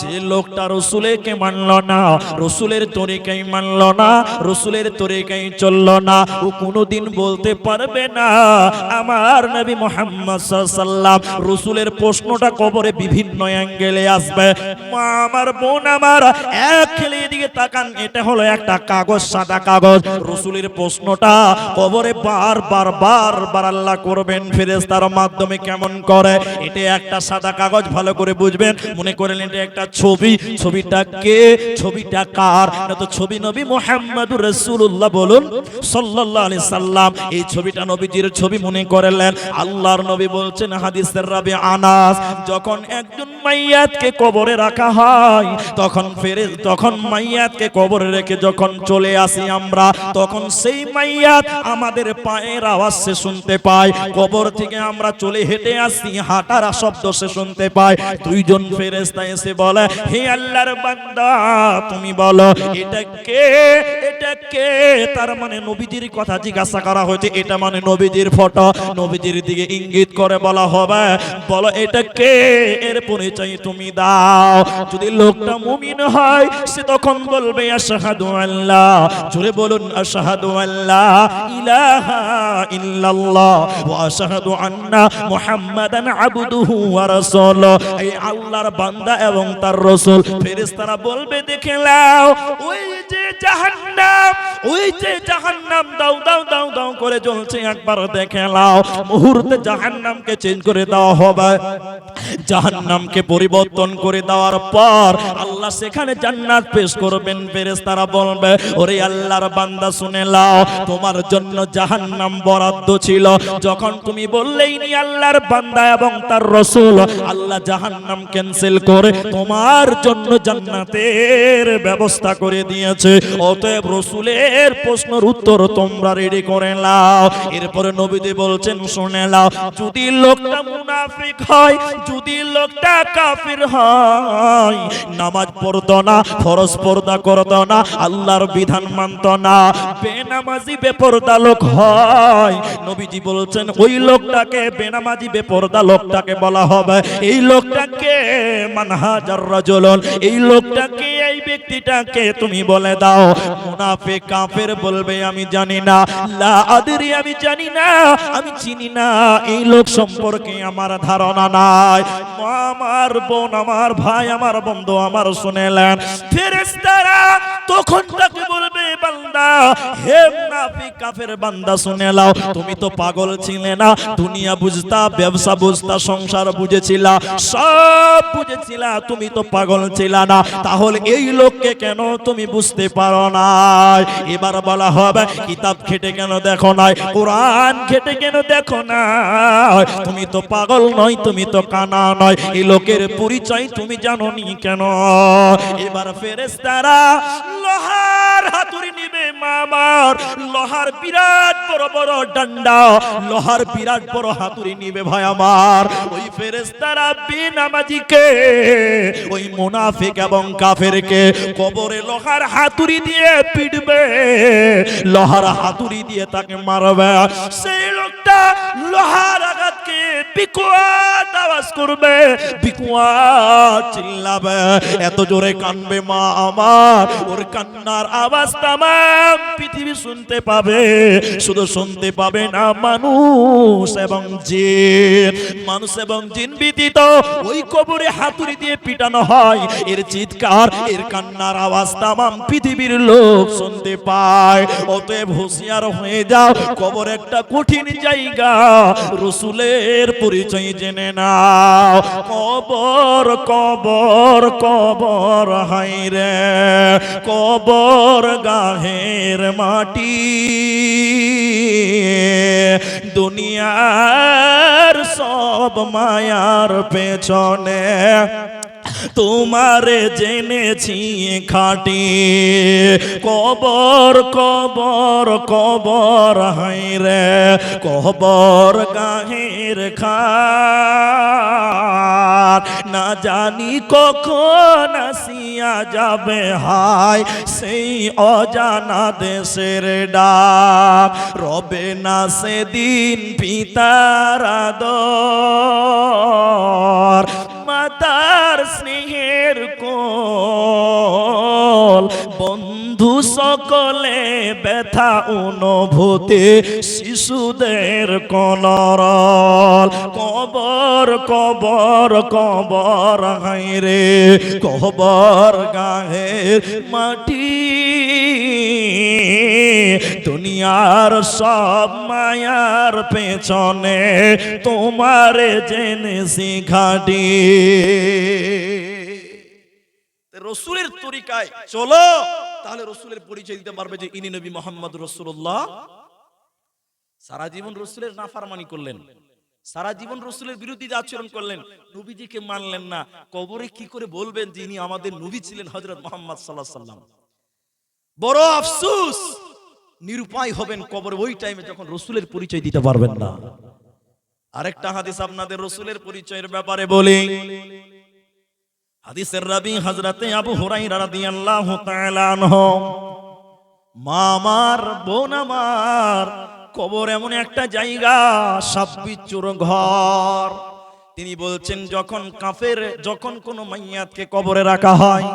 যে লোকটা রসুলেকে মানল না, রসুলের তরিকাই মানল না, রসুলের তরিকাই চলল না, ও কোনোদিন বলতে পারবে না, আমার নবী মোহাম্মদ সাল্লাম রসুলের প্রশ্নটা কবরে বিভিন্ন অ্যাঙ্গেলে আসবে। মা, আমার বোন আমার, এক খেলে এদিকে তাকান, এটা হলো একটা কাগজ, সাদা কাগজ। রসুলের প্রশ্নটা কবরে বার বার বার বারবার আল্লাহ করবেন ফেরেস্তার মাধ্যমে কেমন করে? এটা একটা সাদা কাগজ, ভালো করে বুঝবেন, মনে করেন এটা একটা ছবি, ছবিটা কে? ছবিটা কার? না তো ছবি নবী মোহাম্মদুর রাসূলুল্লাহ বলুন। সাল্লাল্লাহু আলাইহি সাল্লাম, এই ছবিটা নবীজির ছবি মনে করলেন। আল্লাহর নবী বলছেন, হাদিসের রাবি আনাস, যখন একজন মাইয়াতকে কবরে রাখা হয়, তখন ফেরে তখন মাইয়াতকে কবরে রেখে যখন চলে আসি আমরা, তখন সেই মাইয়াত আমাদের পায়ের আওয়াজ সে শুনতে পায়। কবর থেকে আমরা চলে হেঁটে আসি, হাঁটার শব্দ সে শুনতে পায়। দুইজন ফেরেশতা এসে বলে, হে আল্লাহর বান্দা, তুমি বলো, এটা কে? এটা কে? তার মানে নবীজির কথা জিজ্ঞাসা করা হয়েছে, এটা মানে নবীজির ফটো। নবীজির দিকে ইঙ্গিত করে বলা হবে, বলো, এটা কে? এর পরিচয় তুমি দাও। যদি লোকটা মুমিন হয়, সে তখন বলবে, আশহাদু আল্লাহ। জোরে বলুন, আশহাদু আল্লাহ। ইলাহা ইল্লাল্লাহ। ওয়া আশহাদু আন্না মুহাম্মাদান আবদুহু ওয়া রাসূলুহু। এই আল্লাহর বান্দা এবং তার রাসূল ফেরেশতারা বলবে, দেখে নাও, ওই যে জাহান্নাম, ওই যে জাহান্নাম, দাও দাও দাও দাও করে জ্বলছে, একবার দেখে নাও, মুহূর্তে জাহান্নামকে চেঞ্জ করে দেওয়া হবে। জাহান্নামকে পরিবর্তন করে দেওয়ার পর আল্লাহ সেখানে জান্নাত পেশ করবেন, ফেরেশতারা বলবে, ওরে আল্লাহর বান্দা, শুনে লাও তোমার জন্য জাহান্নাম বরাদ্দ ছিল। যখন তুমি বললেই নি আল্লাহর বান্দা এবং তার রসুল, আল্লাহ জাহান্নাম ক্যান্সেল করে তোমার জন্য জান্নাতের ব্যবস্থা করে দিয়েছে। অতএব রসুলের প্রশ্নের উত্তর তোমরা রেডি করে নাও। এরপরে নবীজি বলছেন, শুনে নাও, যদি লোকটা মুনাফিক হয়, যদি লোকটা কাফির হয়, নামাজ পড়তো না, ফরজ পর্দা করতো না, আল্লাহর বিধান মানতো না, বেনামাজি বেপরদা লোক হয়। নবীজি বলছেন, ওই লোকটাকে বেনামাজি বেপরদা লোকটাকে বলা হবে। এই লোকটাকে মানহাজার রাজলন। এই লোকটাকে এই ব্যক্তিটাকে তুমি বলে দাও। মুনাফিক, কাফের বলবে, আমি জানি না। লা আদরি, আমি জানি না। আমি চিনি না। এই লোক সম্পর্কে আমার ধারণা নাই। আমার বোন, আমার ভাই, আমার বন্ধু, আমার শুনেলেন। ফেরেশতারা তখন তাকে বলবে, বান্দা, হে মুনাফিক, কাফের বান্দা, শুনে লাও তুমি তো পাগল ছিলে না। দুনিয়া বুঝতা, ব্যবসা বুঝতা, সংসার বুঝেছিলা, সব বুঝেছিলা, তুমি তো পাগল ছিলা না। তাহলে এই লোককে কেন তুমি বুঝতে পারো না এবার বলা হবে, কিতাব খেটে কেন দেখো নাই? কোরআন খেটে কেন দেখো না তুমি তো পাগল নয়, তুমি তো কানা নয়। এই লোকের পরিচয় তুমি জানো নি কেন? এবার ফেরেশতারা লোহার হাতুড়ি নিবে মামার লোহার বিরাট বড় বড় ডান্ডা, লোহার বিরাট বড় হাতুড়ি নিবে ভাই আমার। ওই ফেরেশতারা বেনামাজিকে, ওই মুনাফিক এবং কাফেরকে কবরে লোহার হাতুড়ি দিয়ে পিটবে, লোহার হাতুড়ি দিয়ে তাকে মারবে। সেই লোকটা লোহার আঘাতকে বিকুয়াত আওয়াজ করবে, বিকুয়াত চিল্লাবে। এত জোরে কানবে মা আমার। ওর কান্নার আওয়াজ তামাম পৃথিবী শুনতে পাবে, শুধু শুনতে পাবে না মানুষ এবং জিন। মানুষ এবং জিন ব্যতীত ওই কবরে হাতুড়ি দিয়ে পিটানো হয়। এর চিৎকার, এর কান্নার আওয়াজ তামাম পৃথিবীর লোক শুনতে পায়। অতএব হুঁশিয়ার হয়ে যাও, কবর একটা কঠিন জায়গা। রসুলের পরিচয় জেনে নাও। কবর কবর কবর হাই রে কবর গাহের মাটি। দুনিয়ার সব মায়ার পেছনে তোমারে জেনেছি খাটি। কবর কবর কবর হাই রে, কবর গাহের খা না জানি কখন আসিয়া যাবে, হায়, সেই অজানা দেশের ডাক রবে না সেদিন পিতার আদর, মাতার স্নেহের কোল। বন্ধু সকলে ব্যথা অনুভূতি শিশুদের কলরল কবর কবর কবর হাইরে কবর গায়ের মাটি। দুনিয়ার সব মায়ার পেছনে তোমার জেনেছি ঘাটি। রসুলের তরিকায় চলো তাহলে রসুলের পরিচয় দিতে পারবে যে ইনি নবী মোহাম্মদ রসুল্লাহ সারা জীবন রসুলের নাফারমানি করলেন সারা জীবন রসুলের বিরুদ্ধে আচরণ করলেন নবীজিকে মানলেন না। কবরে কি করে বলবেন যিনি আমাদের নবী ছিলেন হজরত মোহাম্মদ সাল্লাহ সাল্লাম বড় আফসুস নিরুপায় হবেন কবর ওই টাইমে যখন রসুলের পরিচয় দিতে পারবেন না। আরেকটা হাদিস আপনাদের রসুলের পরিচয়ের ব্যাপারে বলি। হাদিসের রাবি হজরতে আবু হুরাইরা রাদি আল্লাহ আনহু, মা আমার, বোন আমার, কবর এমন একটা জায়গা, সাব্বিচুর ঘর। তিনি বলছেন, যখন কাফের, যখন কোনো মাইয়াতকে কবরে রাখা হয়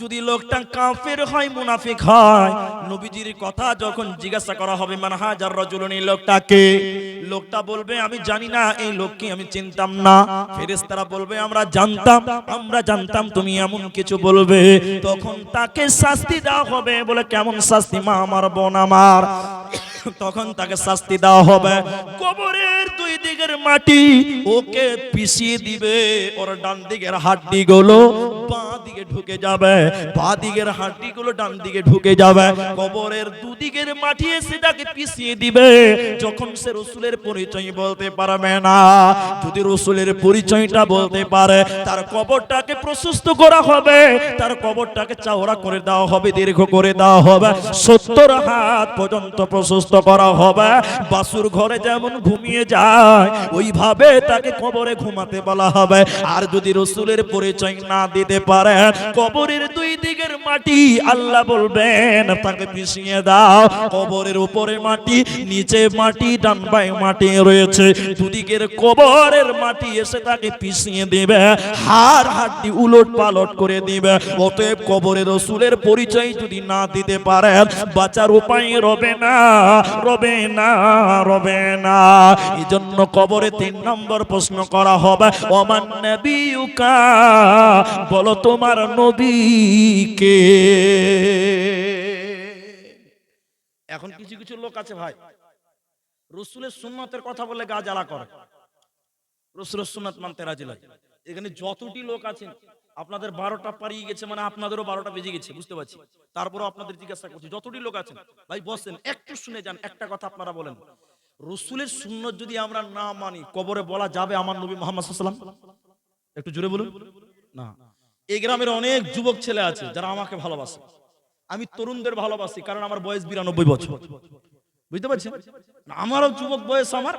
যদি লোকটা কাফের হয়, মুনাফিক হয়, নবীজির কথা যখন জিজ্ঞাসা করা হবে মানে হাজার রজুলন, এই লোকটাকে লোকটা বলবে, আমি জানি না, এই লোককে আমি চিনতাম না। ফেরেশতারা বলবে, আমরা জানতাম আমরা জানতাম, তুমি এমন কিছু বলবে। তখন তাকে শাস্তি দেওয়া হবে বলে, কেমন শাস্তি মা আমার বোন আমার? তখন তাকে শাস্তি দেওয়া হবে। কবরের দুই দিকের মাটি ওকে পিষিয়ে দিবে, ওর ডান দিকের হাড্ডি গুলো বাঁ দিকে ঢুকে যাবে। বাঁ দিকের হাড্ডি গুলো ডান দিকে ঢুকে যাবে, কবরের দুদিকের মাটি এসে তাকে পিষিয়ে দিবে, যখন সে রসুলের পরিচয় বলতে পারবে না। যদি রসুলের পরিচয়টা বলতে পারে, তার কবরটাকে প্রশস্ত করা হবে, তার কবরটাকে চওড়া করে দেওয়া হবে, দীর্ঘ করে দেওয়া হবে, সত্তর হাত পর্যন্ত প্রশস্ত করা হবে। বাসুর ঘরে যেমন ঘুমিয়ে যায়, ওইভাবে তাকে কবরে ঘুমাতে বলা হবে। আর যদি রসুলের পরিচয় না দিতে পারে, কবরের দুই দিকের মাটি আল্লাহ বলবেন, তাকে পিছিয়ে দাও। কবরের উপরে মাটি, নিচে মাটি, ডান বাই মাটি রয়েছে। দুদিকের কবরের মাটি এসে তাকে পিছিয়ে দিবে, হাড় হাড্ডি উলট পালট করে দিবে। অতএব কবরের রসুলের পরিচয় যদি না দিতে পারে বাঁচার উপায় রবে না রবে না রবে না। এই জন্য কবরে তিন নম্বর প্রশ্ন করা হবে অমান নবীকা বলো তোমার নবীকে এখন কিছু কিছু লোক আছে ভাই। রসুলের সুন্নতের কথা বলে গা জ্বালা করে। রসুলের সুন্নত মানতে রাজি লাগে এখানে যতটি লোক আছেন, আপনাদের বারোটা পারিয়ে গেছে মানে আপনাদেরও বারোটা বেজে গেছে, বুঝতে পারছি। তারপরও আপনাদের জিজ্ঞাসা করছি, যতটি লোক আছেন, ভাই বসেন, একটু শুনে যান, একটা কথা আপনারা বলেন। রসুলের সুন্নত যদি আমরা না মানি, কবরে বলা যাবে আমার নবী মোহাম্মদ একটু জোরে বলুন। না। এই গ্রামের অনেক যুবক ছেলে আছে যারা আমাকে ভালোবাসে। আমি তরুণদের ভালোবাসি কারণ আমার বয়স বিরানব্বই বছর। বুঝতে পারছেন? আমারও যুবক বয়স আমার,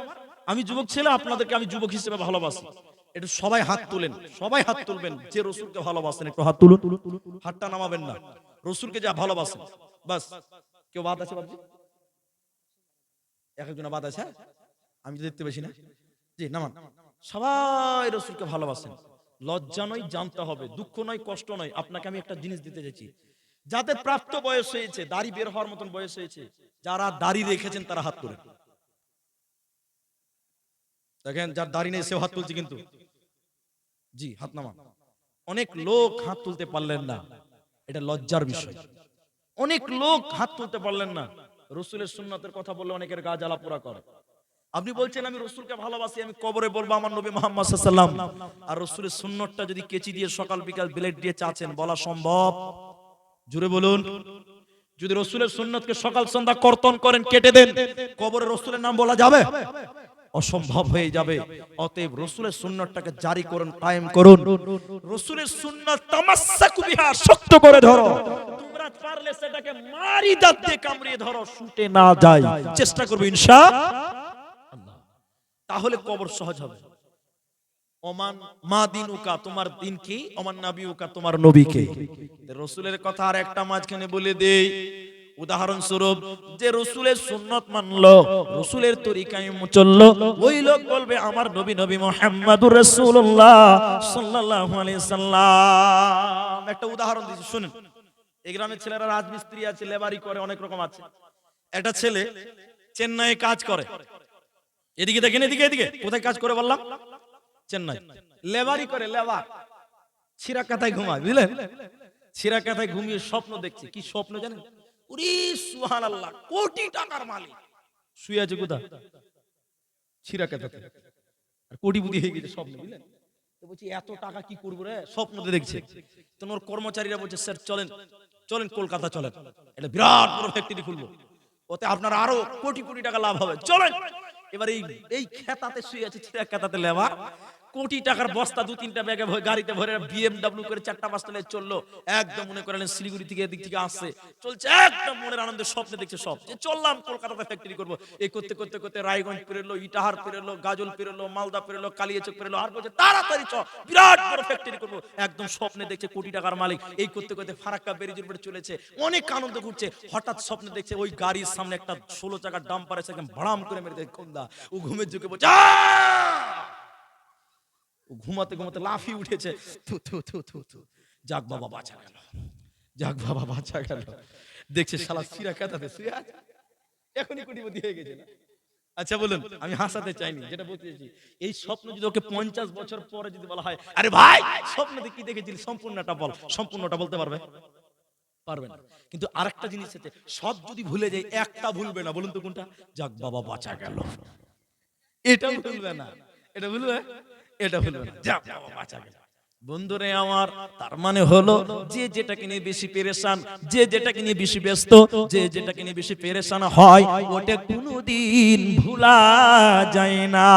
আমি যুবক ছেলে, আপনাদেরকে আমি যুবক হিসেবে ভালোবাসি। একটু সবাই হাত তুলেন, সবাই হাত তুলবেন, যে রসুলকে ভালোবাসেন একটু হাত তুলুন। হাতটা নামাবেন না, রসুলকে যা ভালোবাসেন, বাস। কেউ বাদ আছে বাবজি এক একজন বাদ আছে হ্যাঁ? আমি তো দেখতে পেয়েছি না। জি, নামান। সবাই রসুলকে ভালোবাসেন। লজ্জা নয়, জানতে হবে। দুঃখ নয়, কষ্ট নয়। আপনাকে আমি একটা জিনিস দিতে চাইছি যাদের প্রাপ্ত বয়স হয়েছে, দাড়ি বের হওয়ার মতন বয়স হয়েছে, যারা দাড়ি রেখেছেন, তারা হাত তোলেন। দেখেন, যার দাড়ি নেই, সেও হাত তুলছে কিন্তু। জি, হাত নামা অনেক লোক হাত তুলতে পারলেন না। এটা লজ্জার বিষয়। অনেক লোক হাত তুলতে পারলেন না। রসুলের সুন্নতের কথা বললে অনেকের গা জ্বালা পোড়া করে। আপনি বলছেন, আমি রসুলকে ভালোবাসি, আমি কবরে বলব আমার নবী মোহাম্মদ সাল্লাম আর রসুলের সুন্নতটা যদি কেচি দিয়ে সকাল বিকাল ব্লেড দিয়ে চাচ্ছেন বলা সম্ভব? জুড়ে বলুন। যদি রসুলের সুন্নতকে সকাল সন্ধ্যা কর্তন করেন, কেটে দেন, কবরে রসুলের নাম বলা যাবে? অসম্ভব হয়ে যাবে। অতএব রসুলের সুন্নতটাকে জারি করুন, কায়েম করুন। রসুলের সুন্নত তামাসসাকু বিহা, শক্ত করে ধরো। তোমরা পারলে সেটাকে মারি দাঁত দিয়ে কামড়িয়ে ধরো শুটে না যায় চেষ্টা করবে, ইনশা তাহলে কবর সহজ হবে। ওমান, মা দিনুকা, তোমার দিন কি? ওমান নাবিউকা, তোমার নবীকে রসুলের কথা আর একটা মাঝখানে বলে দেই। উদাহরণস্বরূপ, যে রসুলের সুন্নত মানলো, রসুলের তরিকায় চলল ওই লোক বলবে, আমার নবী নবী মোহাম্মদুর রসুল্লাহ সাল্লাল্লাহু আলাইহি সাল্লাম। একটা উদাহরণ দিচ্ছি, শুনেন। এই গ্রামের ছেলেরা রাজমিস্ত্রি আছে, লেবারি করে, অনেক রকম আছে। একটা ছেলে চেন্নাইয়ে কাজ করে। এদিকে দেখেন, এদিকে এদিকে। কোথায় কাজ করে বললাম? চেন্নাই। লেবারি করে, লেবার। ছিরা কাথায় ঘুমায়, বুঝলেন? ছিরা কাথায় ঘুমিয়ে স্বপ্ন দেখছে। কি স্বপ্ন জানেন? উরি সুহান আল্লাহ কোটি টাকার মালিক। শুয়ে আছে কোথা ছিরা কাথাতে আর কোটিপতি হয়ে গেছে স্বপ্ন, বুঝলেন? বলছি, এত টাকা কি করব রে? স্বপ্নতে দেখছে। তো ওর কর্মচারীরা বলছে, স্যার, চলেন চলেন কলকাতা, চলেন। এটা বিরাট বড় ফ্যাক্টরি খুলবো। ওতে আপনার আরও কোটি কোটি টাকা লাভ হবে। চলেন এবার এই এই খেতাতে শুয়ে আছে ছিরা খেতাতে লেবার কোটি টাকার বস্তা দু, তিনটা ব্যাগে গাড়িতে ভরে বিএমডব্লিউ করে চারটা পাঁচটা নিয়ে চলল। একদম মনে করেন শিলিগুড়ি থেকে এদিক থেকে আসছে। চলছে একদম মনের আনন্দে স্বপ্নে দেখছে সব। যে চললাম, কলকাতাতে ফ্যাক্টরি করব। এই করতে করতে করতে রায়গঞ্জ পেরোলো, ইটাহার পেরোলো, গাজল পেরোলো, মালদা পেরোলো, কালিয়াচক পেরোলো, আর বলছে তাড়াতাড়ি চ, বিরাট বড় ফ্যাক্টরি করব। একদম স্বপ্নে দেখছে কোটি টাকার মালিক। এই করতে করতে ফারাক্কা বেরিজুর উপরে চলেছে। অনেক আনন্দ ঘুরছে। হঠাৎ স্বপ্নে দেখছে ওই গাড়ির সামনে একটা ষোলো চাকার ডাম্পার এসে একদম ভাড়াম করে মেরে দেয় খন্দা ও ঘুমের যুগে বলছে ঘুমাতে ঘুমাতে লাফিয়ে উঠেছে। থু থু থু থু থু। যাক বাবা, বাঁচা গেল। যাক বাবা, বাঁচা গেল। দেখছে শালা সিরা কাটাতে শুয়ে এখনই কোটিপতি হয়ে গেছে আচ্ছা বলুন, আমি হাসাতে চাইনি, যেটা বলতে চাইছি, এই স্বপ্ন যদি ওকে পঞ্চাশ বছর পরে যদি বলা হয়, আরে ভাই স্বপ্নতে কি দেখেছিলি? সম্পূর্ণটা বল, সম্পূর্ণটা বলতে পারবে? পারবে না। কিন্তু আরেকটা জিনিস আছে, সব যদি ভুলে যায়, একটা ভুলবে না। বলুন তো কোনটা? যাক বাবা, বাঁচা গেল। এটা ভুলবে না। এটা ভুলবে? এটা হলো না। বাবা বাঁচা গেল। বন্ধুরে আমার, তার মানে হলো যে যেটাকে নিয়ে বেশি পেরেশান, যে যেটাকে নিয়ে বেশি ব্যস্ত, যে যেটাকে নিয়ে বেশি পেরেশান হয়, ওটা কোনোদিন ভুলা যায় না।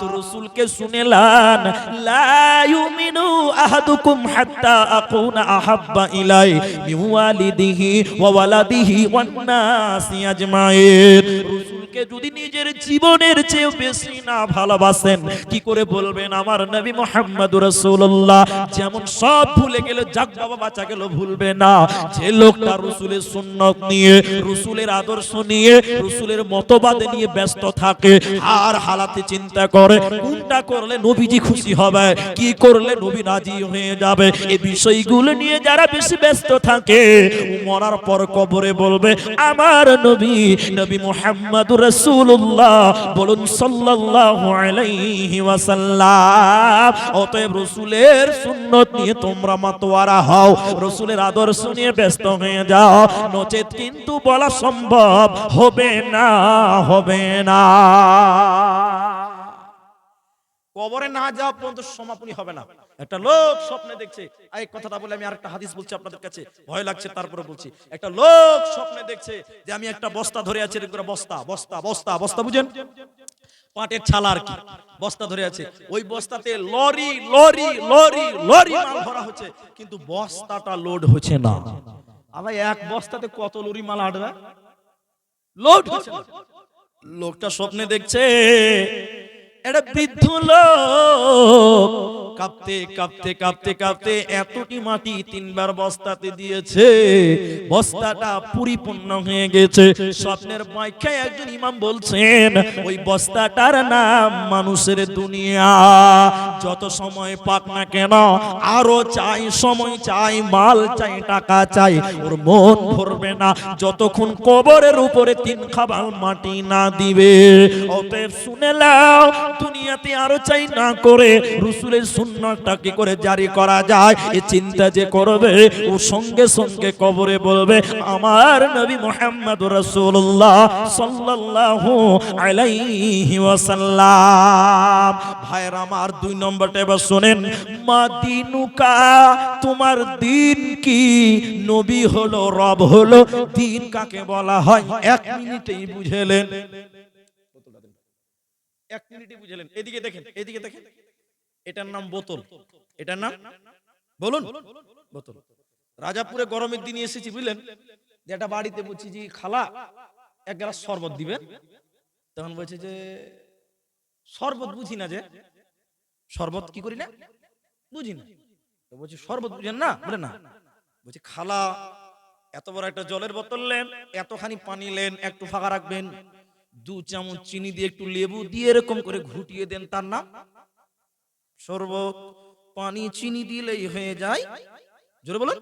তো রসুলকে শুনেলান লা ইউমিনু আহাদুকুম হাত্তা আকুনা আহাব্বা ইলাই মিন ওয়া ওয়ালাদিহি ওয়ান নাসি আজমাইন। রসুলকে যদি নিজের জীবনের চেয়ে বেশি না ভালোবাসেন, কি করে বলবেন আমার নবী মোহাম্মদ রাসূলুল্লাহ? যেমন সব ভুলে গেলে যাক বাবা বাঁচা গেল, ভুলবে না। যে লোকটা রসুলের সুন্নত নিয়ে, রসুলের আদর্শ নিয়ে, রসুলের মতবাদ নিয়ে ব্যস্ত থাকে আর হালাতে চিন্তা করে, কোনটা করলে নবীজি খুশি হবে, কি করলে নবী রাজি হয়ে যাবে এই বিষয়গুলো নিয়ে যারা বেশি ব্যস্ত থাকে মরার পর কবরে বলবে, আমার নবী নবী মুহাম্মদুর রাসূলুল্লাহ, বলুন ওয়াসাল্লাম। অতএব রাসূলের সুন্নত নিয়ে তোমরা মাতোয়ারা হও। রাসূলের আদর্শ নিয়ে ব্যস্ত হয়ে যাও। নচেত কিন্তু বলা সম্ভব হবে না হবে না। কবরে না যাওয়া পর্যন্ত সমাপনী হবে না। একটা লোক স্বপ্নে দেখছে, এই কথাটা বলে আমি আরেকটা হাদিস বলছি আপনাদের কাছে। ভয় লাগছে, তারপরে বলছি। একটা লোক স্বপ্নে দেখছে যে আমি একটা বস্তা ধরে আছি বস্তা বস্তা বস্তা বস্তা, বুঝেন? পাটের ছাল আর কি বস্তা ধরে আছে ওই বস্তাতে লরি লরি লরি লরি মাল ভরা হচ্ছে, কিন্তু বস্তাটা লোড হচ্ছে না। আবার এক বস্তাতে কত লরি মাল আটবে লোড হচ্ছে। লোকটা স্বপ্নে দেখছে একটা বৃদ্ধ লোক। কাঁপতে কাঁপতে কাঁপতে কাঁপতে এতটি মাটি তিনবার বস্তাতে দিয়েছে। বস্তাটা পরিপূর্ণ হয়ে গেছে। স্বপ্নের ব্যাখ্যায় একজন ইমাম বলছেন, ওই বস্তাটার নাম মানুষের দুনিয়া। যত সময় পাক না কেন, আরও চাই, সময় চাই, মাল চাই, টাকা চাই, ওর মন ভরবে না। যতক্ষণ কবরের উপরে তিন খাবার মাটি না দিবে, অতএব শুনে নাও দুনিয়াতে আরও চাই না করে রসুলের সুন্নতটা কি করে জারি করা যায়। এ চিন্তা যে করবে, ও সঙ্গে সঙ্গে কবরে বলবে, আমার নবী মোহাম্মদ রসুল্লাহ সাল্লাল্লাহু আলাইহি ওয়াসাল্লাম। ভাইরা আমার দুই নম্বরটা এবার শোনেন। মা দিনুকা তোমার দিন কি? নবী হলো, রব হলো, দিন কাকে বলা হয়? এক মিনিটেই বুঝেলেন এক মিনিটে বুঝলেন এদিকে দেখেন এদিকে দেখেন। এটার নাম বোতল। এটার নাম? বলুন। বোতল। রাজাপুরে গরমের দিনে এসেছি, বুঝলেন? যে একটা বাড়িতে বলছি যে, খালা, এক গ্লাস শরবত দিবেন? তখন বলছে যে, শরবত বুঝি না যে। শরবত কি করি না? বুঝি না। তো বলছি, শরবত বুঝেন না? বলে না। বলছি, খালা, এত বড় একটা জলের বোতল নেন, এতখানি পানি নেন, একটু ফাঁকা রাখবেন। দু চামচ চিনি দিয়ে একটু লেবু দিয়ে এরকম করে ঘুটিয়ে দেন তার নাম। সর্ব পানি চিনি দিলেই হয়ে যায়। জোরে বলুন।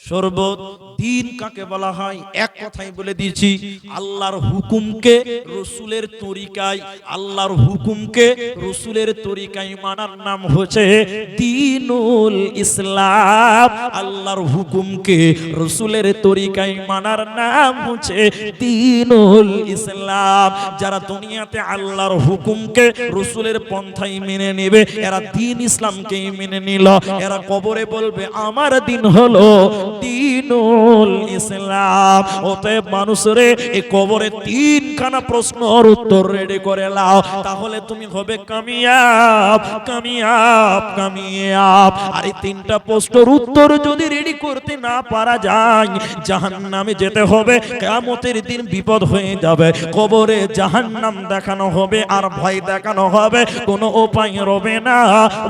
শরবত, দিন কাকে বলা হয়? এক কথাই বলে দিয়েছি, আল্লাহর হুকুমকে রসুলের তরিকায়, আল্লাহর হুকুমকে রসুলের তরিকায় মানার নাম হচ্ছে দিনুল ইসলাম। আল্লাহর হুকুমকে রসুলের তরিকায় মানার নাম হচ্ছে দিনুল ইসলাম। যারা দুনিয়াতে আল্লাহর হুকুমকে রসুলের পন্থাই মেনে নেবে, এরা দিন ইসলামকেই মেনে নিল। এরা কবরে বলবে, আমার দিন হলো দিনুল ইসলাম। অতএব মানুষরে এই কবরে তিনখানা প্রশ্নর উত্তর রেডি করে লাও তাহলে তুমি হবে কামিয়াব কামিয়াব কামিয়াব। আর এই তিনটা প্রশ্নর উত্তর যদি রেডি করতে না পারা যায় জাহান জাহান্নামে যেতে হবে। কিয়ামতের দিন বিপদ হয়ে যাবে। কবরে জাহান জাহান্নাম দেখানো হবে আর ভয় দেখানো হবে। কোনো উপায় রবে না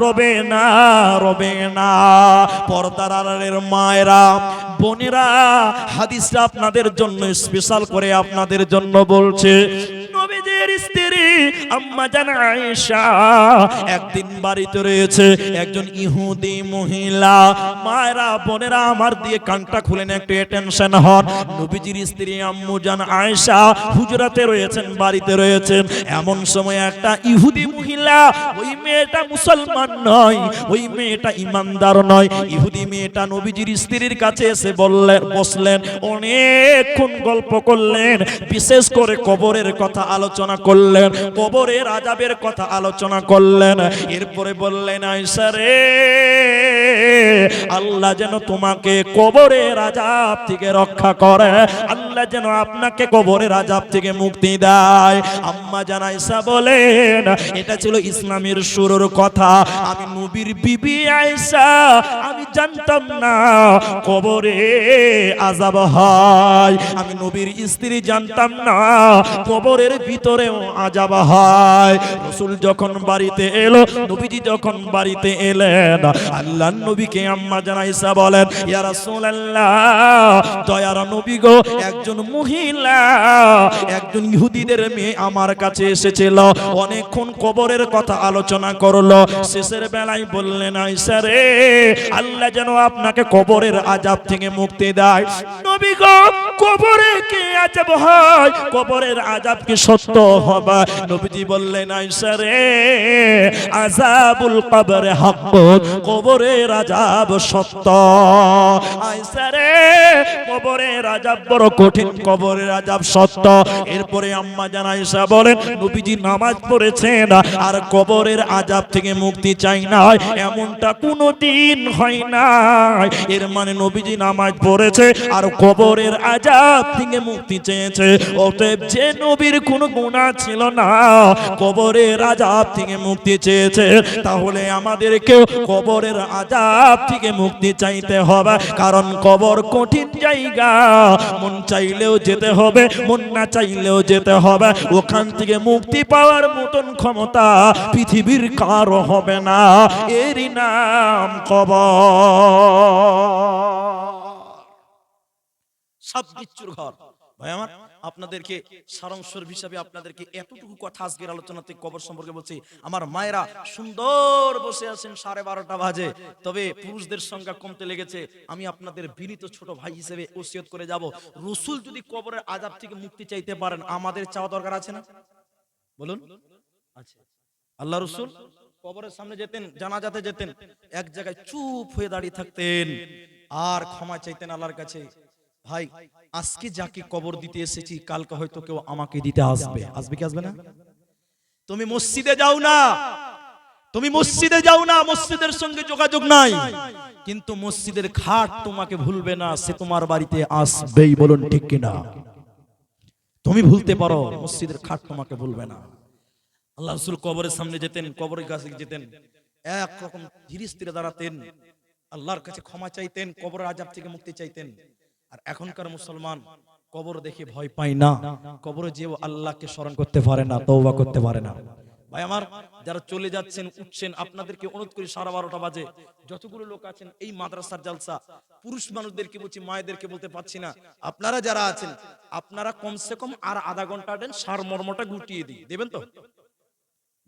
রবে না রবে না। পর্দার মায়েরা বোনেরা হাদিসটা আপনাদের জন্য স্পেশাল করে আপনাদের জন্য বলছে। নবীজির স্ত্রী, আম্মা জান আয়েশা। একদিন বাড়িতে রয়েছে একজন ইহুদি মহিলা। মায়েরা, বোনেরা আমার দিয়ে কানটা খুলেন একটু টেনশন হন। নবীজির স্ত্রী আম্মু জান আয়েশা হুজরাতে রয়েছেন, বাড়িতে রয়েছেন। এমন সময় একটা ইহুদি মহিলা, ওই মেয়েটা মুসলমান নয়, ওই মেয়েটা ইমানদার নয়। ইহুদি মেয়েটা নবীজির স্ত্রীর কাছে এসে বললেন, বসলেন, অনেকক্ষণ গল্প করলেন। বিশেষ করে কবরের কথা আলোচনা করলেন কবরের আজাবের কথা আলোচনা করলেন। এরপরে বললেন আয়সা রে আল্লাহ যেন তোমাকে কবরের আজাব থেকে রক্ষা করে। আল্লাহ যেন আপনাকে কবরের আজাব থেকে মুক্তি দেয়। আম্মা জানাইসা বলেন, এটা ছিল ইসলামের শুরুর কথা। আমি নবীর বিবি আয়েশা, আমি জানতাম না কবরে আজাব হয়। আমি নবীর স্ত্রী জানতাম না কবরের ভিতরেও আজাব হয়। রসুল যখন বাড়িতে এলো, নবীজি যখন বাড়িতে এলেন, আল্লাহ নবীকে আম্মা জানাইসা বলেন, ইয়া রাসূলুল্লাহ, দয়ার নবী গো, একজন মহিলা, একজন ইহুদিদের মেয়ে আমার কাছে এসেছিল, অনেকক্ষণ কবরের কথা আলোচনা করল, শেষের বেলায় বললেন আয়সা রে, আল্লাহ যেন আপনাকে কবরের আজাব থেকে মুক্তি দেয়। নবী গো, কবরে কে আজাব হয়? কবরের আজাব কি সত্য হবে? নবীজি বললেন আয়সা রে আজাবুল কবরে হক কবরের আজাব সত্য আয়সা রে কবরের আজাব বড় কঠিন কবরের আজাব সত্য এরপরে আম্মা বলেন, নবীজি নামাজ পড়েছেন, আর কবরের আজাব থেকে মুক্তি চাই না এমনটা কোনো দিন হয় এর মানে নবীজি নামাজ পড়েছে, আর কবরের আজাব থেকে মুক্তি চেয়েছে। অতএব যে নবীর কোনো গুণা ছিল না, কবরের আজাব থেকে মুক্তি চেয়েছে। তাহলে আমাদেরকেও কবরের আজাব থেকে মুক্তি চাইতে হবে, কারণ কবর কঠিন জায়গা। মন চাইলেও যেতে হবে, মন না চাইলেও যেতে হবে। ওখান থেকে মুক্তি পাওয়ার মতন ক্ষমতা পৃথিবীর কারও হবে না। এরই নাম কবর। সব ঘর। ভাই আমার আপনাদেরকে সারাংশের হিসাবে আপনাদেরকে এতটুকু কথা আজকের আলোচনাতে কবর সম্পর্কে বলছি। আমার মায়েরা সুন্দর বসে আছেন সাড়ে বারোটা বাজে, তবে পুরুষদের সংখ্যা কমতে লেগেছে। আমি আপনাদের বিনীত ছোট ভাই হিসেবে ওসিয়ত করে যাব। রসুল যদি কবরের আজাব থেকে মুক্তি চাইতে পারেন, আমাদের চাওয়া দরকার আছে না? বলুন। আচ্ছা। আল্লাহ রসুল কবরের সামনে যেতেন, জানাজাতে যেতেন, এক জায়গায় চুপ হয়ে দাঁড়িয়ে থাকতেন। আর ক্ষমা চাইতেন আল্লাহর কাছে। ভাই আজকে যাকে কবর দিতে এসেছি কালকে হয়তো কেউ আমাকে দিতে আসবে। আসবে কি আসবে না? তুমি মসজিদে যাও না। তুমি মসজিদে যাও না মসজিদের সঙ্গে যোগাযোগ নাই। কিন্তু মসজিদের খাট তোমাকে ভুলবে না সে তোমার বাড়িতে আসবেই বলুন ঠিক কিনা। তুমি ভুলতে পারো মসজিদের খাট তোমাকে ভুলবে না। আল্লাহ রসুল কবরের সামনে যেতেন কবরের কাছে যেতেন একরকম ধীরে স্থিরে দাঁড়াতেন। আল্লাহর কাছে ক্ষমা চাইতেন কবরের আজাব থেকে মুক্তি চাইতেন। আর এখনকার মুসলমান কবর দেখে ভয় পায় না। কবরে যেও আল্লাহকে স্মরণ করতে পারে না তওবা করতে পারে না। ভাই আমার যারা চলে যাচ্ছেন উঠছেন আপনাদেরকে অনুরোধ করি সারা বারোটা বাজে। যতগুলো লোক আছেন এই মাদ্রাসার জালসা পুরুষ মানুষদেরকে বলছি মায়েদেরকে বলতে পারছি না। আপনারা যারা আছেন আপনারা কমসে কম আর আধা ঘণ্টা দেন সার মর্মটা গুটিয়ে দিই দেবেন তো?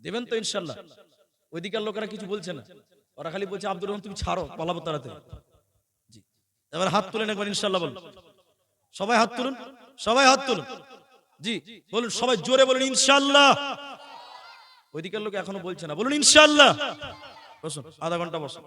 দেবেন তো ইনশাল্লাহ? ওইদিকার লোকেরা কিছু বলছে না। ওরা খালি বলছে আব্দুর রহমান তুমি ছাড়ো পালাবো তাড়াতাড়ি। এবার হাত তুলেন একবার ইনশাল্লাহ বলুন। সবাই হাত তুলুন, সবাই হাত তুলুন। জি, বলুন, সবাই জোরে বলুন ইনশাল্লাহ ওইদিকের লোক এখনও বলছে না। বলুন ইনশাল্লাহ বসুন, আধা ঘণ্টা বসুন।